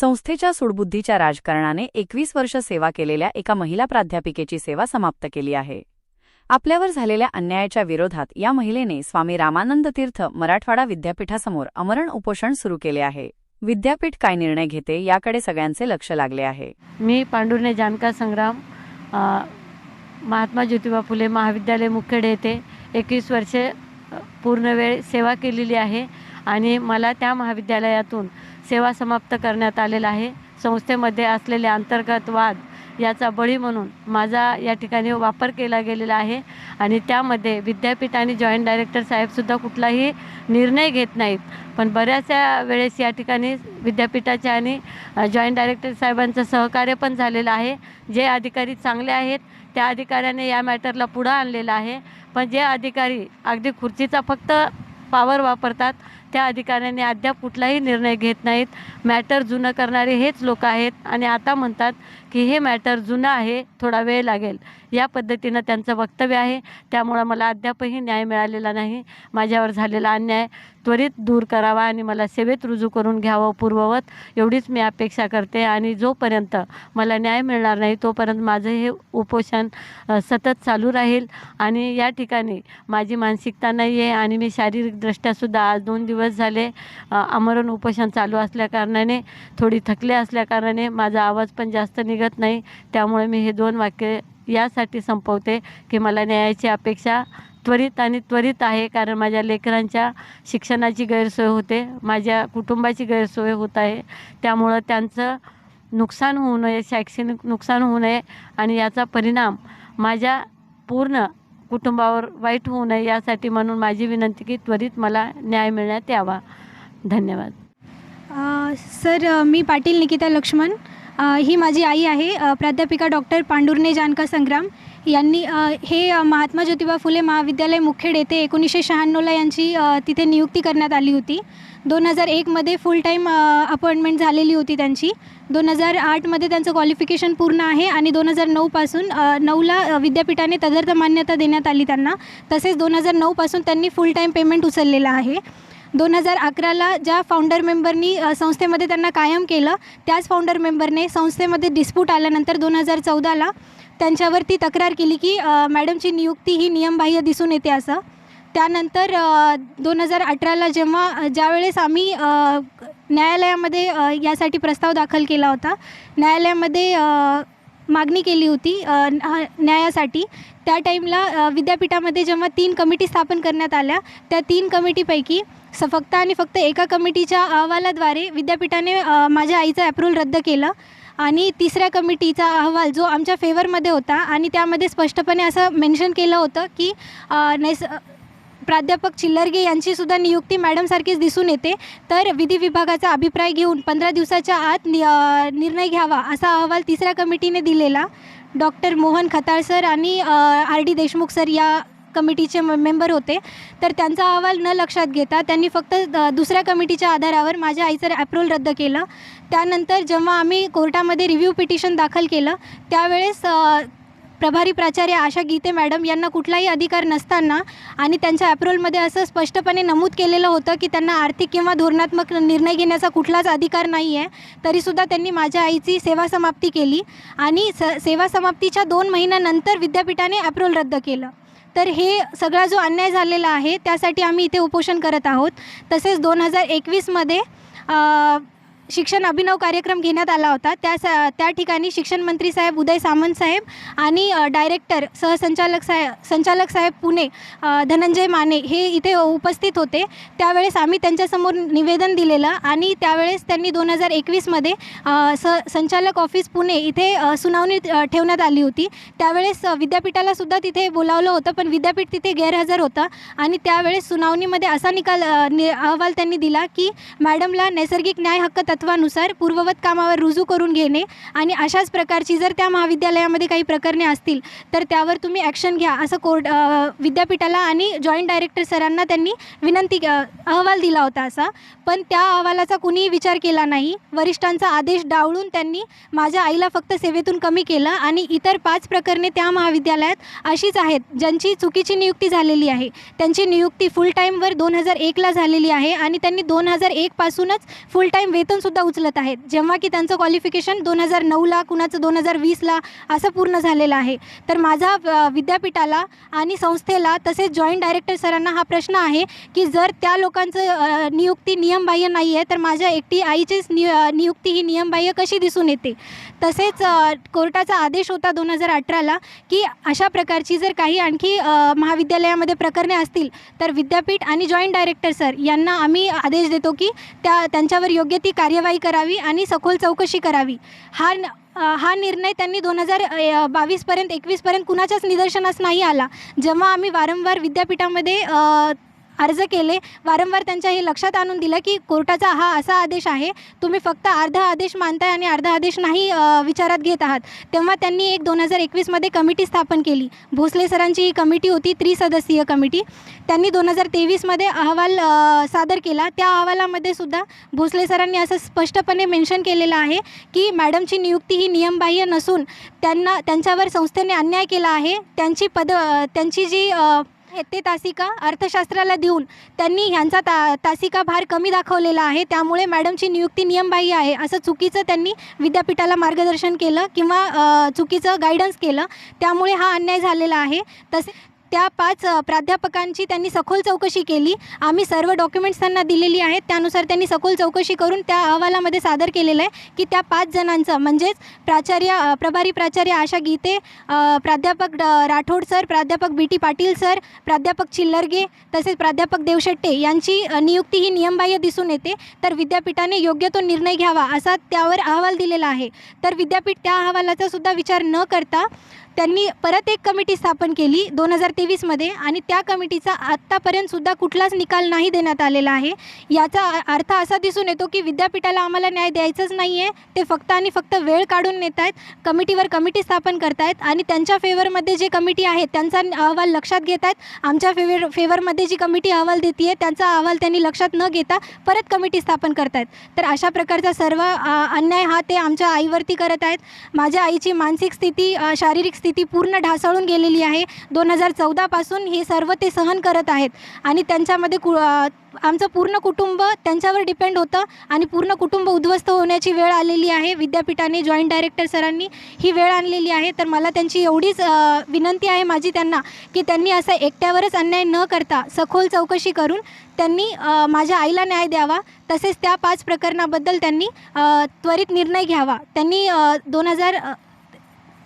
संस्थेच्या सुडबुद्धीच्या राजकारणाने एकवीस वर्ष सेवा केलेल्या एका महिला प्राध्यापिकेची सेवा समाप्त केली आहे. आपल्यावर झालेल्या अन्यायाच्या विरोधात या महिलेने स्वामी रामानंद तीर्थ मराठवाडा विद्यापीठासमोर अमरण उपोषण सुरू केले आहे. विद्यापीठ काय निर्णय घेते याकडे सगळ्यांचे लक्ष लागले आहे. मी पांडुर्णे जानका संग्राम महात्मा ज्योतिबा फुले महाविद्यालय मुखेड येथे एकवीस वर्षे पूर्ण वेळ सेवा केलेली आहे. आणि मला त्या महाविद्यालयातून सेवा समाप्त करण्यात आलेला आहे. संस्थेमध्ये असलेले अंतर्गत वाद याचा बळी म्हणून माझा या ठिकाणी वापर केला गेलेला आहे आणि त्यामध्ये विद्यापीठ आणि जॉईंट डायरेक्टर साहेबसुद्धा कुठलाही निर्णय घेत नाहीत. पण बऱ्याचशा वेळेस या ठिकाणी विद्यापीठाच्या आणि जॉईंट डायरेक्टर साहेबांचं सहकार्य पण झालेलं आहे. जे अधिकारी चांगले आहेत त्या अधिकाऱ्याने या मॅटरला पुढं आणलेलं आहे. पण जे अधिकारी अगदी खुर्चीचा फक्त पावर वापरतात त्या अधिकाऱ्यांनी अद्याप कुठलाही निर्णय घेत नाहीत. मॅटर जुनं करणारे हेच लोक आहेत आणि आता म्हणतात की हे मॅटर जुनं आहे थोडा वेळ लागेल. या पद्धतीनं त्यांचं वक्तव्य आहे. त्यामुळं मला अद्यापही न्याय मिळालेला नाही. माझ्यावर झालेला अन्याय त्वरित दूर करावा आणि मला सेवेत रुजू करून घ्यावं पूर्ववत एवढीच मी अपेक्षा करते आणि जोपर्यंत मला न्याय मिळणार नाही तोपर्यंत माझं हे उपोषण सतत चालू राहील. आणि या ठिकाणी माझी मानसिकता नाही आहे आणि मी शारीरिकदृष्ट्यासुद्धा आज दोन दिवस दिवस झाले. आमरण उपोषण चालू असल्याकारणाने थोडी थकले असल्याकारणाने माझा आवाज पण जास्त निघत नाही. त्यामुळे मी हे दोन वाक्य यासाठी संपवते की मला न्यायाची अपेक्षा त्वरित आणि त्वरित आहे कारण माझ्या लेकरांच्या शिक्षणाची गैरसोय होते माझ्या कुटुंबाची गैरसोय होत आहे. त्यामुळं त्यांचं नुकसान होऊ नये शैक्षणिक नुकसान होऊ नये आणि याचा परिणाम माझ्या पूर्ण कुटुंबावर वाईट होऊ नये यासाठी म्हणून माझी विनंती की त्वरित मला न्याय मिळण्यात यावा. धन्यवाद. सर मी पाटील निकिता लक्ष्मण. ही माझी आई आहे. प्राध्यापिका डॉक्टर पांडुर्णे जानका संग्राम. यांनी हे महात्मा ज्योतिबा फुले महाविद्यालय मुखेड येथे एकोणीसशे शहाण्णवला यांची तिथे नियुक्ती करण्यात आली होती. दोन हजार एकमध्ये फुल टाईम अपॉइंटमेंट झालेली होती त्यांची. दोन हजार आठमध्ये त्यांचं क्वालिफिकेशन पूर्ण आहे आणि दोन हजार नऊपासून नऊला विद्यापीठाने तदर्थ मान्यता देण्यात आली त्यांना. तसेच दोन हजार नऊपासून त्यांनी फुल टाईम पेमेंट उचललेलं आहे. दोन हजार अकराला ज्या फाउंडर मेंबरनी संस्थेमध्ये त्यांना कायम केलं त्याच फाउंडर मेंबरने संस्थेमध्ये डिस्प्यूट आल्यानंतर दोन हजार चौदाला त्यांच्यावरती तक्रार केली की मॅडमची नियुक्ती ही नियमबाह्य दिसून येते असं. त्यानंतर दोन हजार अठराला जेव्हा ज्यावेळेस आम्ही न्यायालयामध्ये यासाठी प्रस्ताव दाखल केला होता न्यायालयामध्ये मागणी केली होती न्यायासाठी. त्या टाईमला विद्यापीठामध्ये जेव्हा तीन कमिटी स्थापन करण्यात आल्या त्या तीन कमिटीपैकी स फक्त आणि फक्त एका कमिटीच्या अहवालाद्वारे विद्यापीठाने माझ्या आईचं ॲप्रूव्हल रद्द केलं. आणि तिसऱ्या कमिटीचा अहवाल जो आमच्या फेवरमध्ये होता आणि त्यामध्ये स्पष्टपणे असं मेन्शन केलं होतं की नैस प्राध्यापक चिल्लरगे यांचीसुद्धा नियुक्ती मॅडमसारखीच दिसून येते. तर विधी विभागाचा अभिप्राय घेऊन पंधरा दिवसाच्या आत नि निर्णय घ्यावा असा अहवाल तिसऱ्या कमिटीने दिलेला. डॉक्टर मोहन खताळ सर आणि आर डी देशमुख सर या कमिटीचे मेंबर होते. तर त्यांचा अहवाल न लक्षात घेता त्यांनी फक्त द- दुसऱ्या कमिटीच्या आधारावर माझ्या आईचं ॲप्रुव्हल रद्द केलं. त्यानंतर जेव्हा आम्ही कोर्टामध्ये रिव्ह्यू पिटिशन दाखल केलं त्यावेळेस प्रभारी प्राचार्य आशा गीते मॅडम यांना कुठलाही अधिकार नसताना आणि त्यांच्या ॲप्रोलमध्ये असं स्पष्टपणे नमूद केलेलं होतं की त्यांना आर्थिक किंवा धोरणात्मक निर्णय घेण्याचा कुठलाच अधिकार नाही आहे तरीसुद्धा त्यांनी माझ्या आईची सेवा समाप्ती केली आणि स सेवा समाप्तीच्या दोन महिन्यानंतर विद्यापीठाने ॲप्रोल रद्द केलं. तर हे सगळा जो अन्याय झालेला आहे त्यासाठी आम्ही इथे उपोषण करत आहोत. तसेच दोन हजार एकवीसमध्ये शिक्षण अभिनव कार्यक्रम घेण्यात आला होता. त्या स त्या ठिकाणी शिक्षण मंत्री साहेब उदय सामंत साहेब आणि डायरेक्टर सहसंचालक साहेब संचालक साहेब पुणे धनंजय माने हे इथे उपस्थित होते. त्यावेळेस आम्ही त्यांच्यासमोर निवेदन दिलेलं आणि त्यावेळेस त्यांनी दोन हजार एकवीसमध्ये स संचालक ऑफिस पुणे इथे सुनावणी ठेवण्यात आली होती. त्यावेळेस विद्यापीठालासुद्धा तिथे बोलावलं होतं पण विद्यापीठ तिथे गैरहजर होतं आणि त्यावेळेस सुनावणीमध्ये असा निकाल नि अहवाल त्यांनी दिला की मॅडमला नैसर्गिक न्याय हक्क तत्वानुसार पूर्ववत कामावर रुजू करून घेणे आणि अशाच प्रकारची जर त्या महाविद्यालयामध्ये काही प्रकरणे असतील तर त्यावर तुम्ही ॲक्शन घ्या असं कोर्ट विद्यापीठाला आणि जॉईंट डायरेक्टर सरांना त्यांनी विनंती अहवाल दिला होता असा. पण त्या अहवालाचा कुणीही विचार केला नाही. वरिष्ठांचा आदेश डावळून त्यांनी माझ्या आईला फक्त सेवेतून कमी केलं आणि इतर पाच प्रकरणे त्या महाविद्यालयात अशीच आहेत ज्यांची चुकीची नियुक्ती झालेली आहे. त्यांची नियुक्ती फुल टाईमवर दोन हजार एकला झालेली आहे आणि त्यांनी दोन हजार एकपासूनच फुल टाईम वेतन सुद्धा उचलत आहेत. जेव्हा की त्यांचं क्वालिफिकेशन दोन हजार नऊला कुणाचं दोन हजार वीसला असं पूर्ण झालेलं आहे. तर माझा विद्यापीठाला आणि संस्थेला तसेच जॉईंट डायरेक्टर सरांना हा प्रश्न आहे की जर त्या लोकांचं नियुक्ती नियमबाह्य नाही आहे तर माझ्या एकटी आईचीच निय नियुक्ती ही नियमबाह्य कशी दिसून येते? तसेच कोर्टाचा आदेश होता दोन हजार अठराला की अशा प्रकारची जर काही आणखी महाविद्यालयामध्ये प्रकरणे असतील तर विद्यापीठ आणि जॉईंट डायरेक्टर सर यांना आम्ही आदेश देतो की त्या त्यांच्यावर योग्य ती कार्य कार्यवाही करावी आणि सखोल चौकशी करावी. हा न- हा निर्णय त्यांनी दोन हजार बावीसपर्यंत एकवीसपर्यंत कुणाच्याच निदर्शनास नाही आला. जेव्हा आम्ही वारंवार विद्यापीठामध्ये अर्ज केले. वारंवार त्यांच्या हे लक्षात आणून दिलं की कोर्टाचा हा असा आदेश आहे तुम्ही फक्त अर्धा आदेश मानताय आणि अर्धा आदेश नाही विचारात घेत आहात. तेव्हा त्यांनी एक दोन हजार एकवीसमध्ये कमिटी स्थापन केली. भोसले सरांची ही कमिटी होती त्रिसदस्यीय कमिटी. त्यांनी दोन हजार तेवीसमध्ये अहवाल सादर केला. त्या अहवालामध्ये सुद्धा भोसले सरांनी असं स्पष्टपणे मेन्शन केलेलं आहे की मॅडमची नियुक्ती ही नियमबाह्य नसून त्यांना त्यांच्यावर संस्थेने अन्याय केला आहे. त्यांची पद त्यांची जी ते तासिका अर्थशास्त्राला देऊन त्यांनी ह्यांचा ता तासिका भार कमी दाखवलेला आहे. त्यामुळे मॅडमची नियुक्ती नियमबाह्य आहे. असं चुकीचं त्यांनी विद्यापीठाला मार्गदर्शन केलं किंवा चुकीचं गायडन्स केलं. त्यामुळे हा अन्याय झालेला आहे. तसे त्या पाच प्राध्यापकांची त्यांनी सखोल चौकशी केली. आम्ही सर्व डॉक्युमेंट्स त्यांना दिलेली आहेत. त्यानुसार त्यांनी सखोल चौकशी करून त्या अहवालामध्ये सादर केलेलं आहे की त्या पाच जणांचं म्हणजेच प्राचार्य प्रभारी प्राचार्य आशा गीते प्राध्यापक ड- राठोड सर प्राध्यापक बी टी पाटील सर प्राध्यापक चिल्लरगे तसेच प्राध्यापक देवशेट्टे यांची नियुक्ती ही नियमबाह्य दिसून येते. तर विद्यापीठाने योग्य तो निर्णय घ्यावा असा त्यावर अहवाल दिलेला आहे. तर विद्यापीठ त्या अहवालाचा सुद्धा विचार न करता त्यांनी परत एक कमिटी स्थापन केली दोन हजार तेवीसमध्ये आणि त्या कमिटीचा आत्तापर्यंतसुद्धा कुठलाच निकाल नाही देण्यात आलेला आहे. याचा अर्थ असा दिसून येतो की विद्यापीठाला आम्हाला न्याय द्यायचाच नाही आहे ते फक्त आणि फक्त वेळ काढून नेत आहेत कमिटीवर कमिटी स्थापन करतायत आणि त्यांच्या फेवरमध्ये जे कमिटी आहे त्यांचा अहवाल लक्षात घेत आहेत आमच्या फेवर फेवरमध्ये जी कमिटी अहवाल देते आहे त्यांचा अहवाल त्यांनी लक्षात न घेता परत कमिटी स्थापन करतायत. तर अशा प्रकारचा सर्व अन्याय हा ते आमच्या आईवरती करत आहेत. माझ्या आईची मानसिक स्थिती शारीरिक स्थिती पूर्ण ढासळून गेलेली आहे. दोन हजार चौदापासून हे सर्व ते सहन करत आहेत. आणि त्यांच्यामध्ये कु आमचं पूर्ण कुटुंब त्यांच्यावर डिपेंड होतं आणि पूर्ण कुटुंब उद्ध्वस्त होण्याची वेळ आलेली आहे. विद्यापीठाने जॉईंट डायरेक्टर सरांनी ही वेळ आणलेली आहे. तर मला त्यांची एवढीच विनंती आहे माझी त्यांना की त्यांनी असा एकट्यावरच अन्याय न करता सखोल चौकशी करून त्यांनी माझ्या आईला न्याय द्यावा. तसेच त्या पाच प्रकरणाबद्दल त्यांनी त्वरित निर्णय घ्यावा. त्यांनी दोन हजार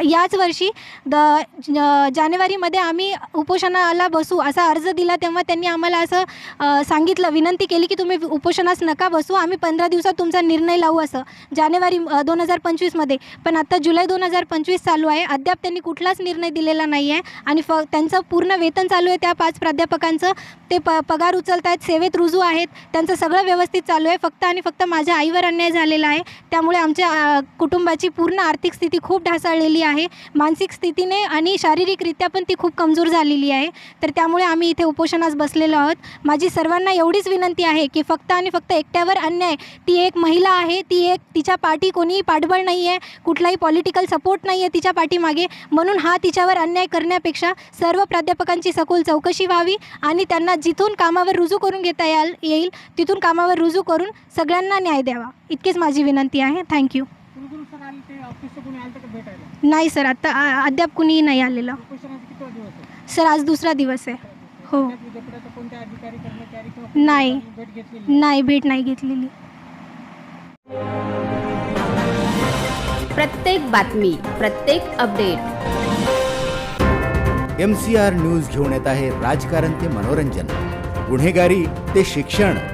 याच वर्षी द ज- जानेवारीमध्ये आम्ही उपोषणाला बसू असा अर्ज दिला तेव्हा त्यांनी आम्हाला असं सांगितलं विनंती केली की तुम्ही उपोषणास नका बसू आम्ही पंधरा दिवसात तुमचा निर्णय लावू असं. जानेवारी दोन हजार पंचवीसमध्ये पण आता जुलै दोन हजार पंचवीस चालू आहे. अद्याप त्यांनी कुठलाच निर्णय दिलेला नाही आहे आणि फ त्यांचं पूर्ण वेतन चालू आहे त्या पाच प्राध्यापकांचं. ते प पगार उचलत आहेत सेवेत रुजू आहेत त्यांचं सगळं व्यवस्थित चालू आहे. फक्त आणि फक्त माझ्या आईवर अन्याय झालेला आहे. त्यामुळे आमच्या कुटुंबाची पूर्ण आर्थिक स्थिती खूप ढासळलेली आहे. मानसिक स्थितीने आणि शारीरिकरित्या पण ती खूप कमजोर झालेली आहे. तर त्यामुळे आम्ही इथे उपोषणास बसलेलो आहोत. माझी सर्वांना एवढीच विनंती आहे की फक्त आणि फक्त एकट्यावर अन्याय. ती एक महिला आहे ती एक तिच्या पाठी कोणीही पाठबळ नाही आहे कुठलाही पॉलिटिकल सपोर्ट नाही आहे तिच्या पाठीमागे. म्हणून हा तिच्यावर अन्याय करण्यापेक्षा सर्व प्राध्यापकांची सखोल चौकशी व्हावी आणि त्यांना जिथून कामावर रुजू करून घेता येईल तिथून कामावर रुजू करून सगळ्यांना न्याय द्यावा. इतकीच माझी विनंती आहे. थँक्यू कुलगुरू सर आले ते ऑफिसचं कोणी आलं का भेटायला? नाही सर आता आ- अद्याप कुणीही नाही आलेलं. उपोषणाचा किती दिवस आहे? सर आज दुसरा दिवस आहे. हो. त्या विद्यापीठाचा कोणत्या अधिकारी कर्मचारी किंवा नाही. कोणी भेट घेतलेली नाही भेट नाही घेतलेली. प्रत्येक बातमी प्रत्येक update. M C R news घेऊन येत आहे राजकारण ते मनोरंजन. गुन्हेगारी ते शिक्षण.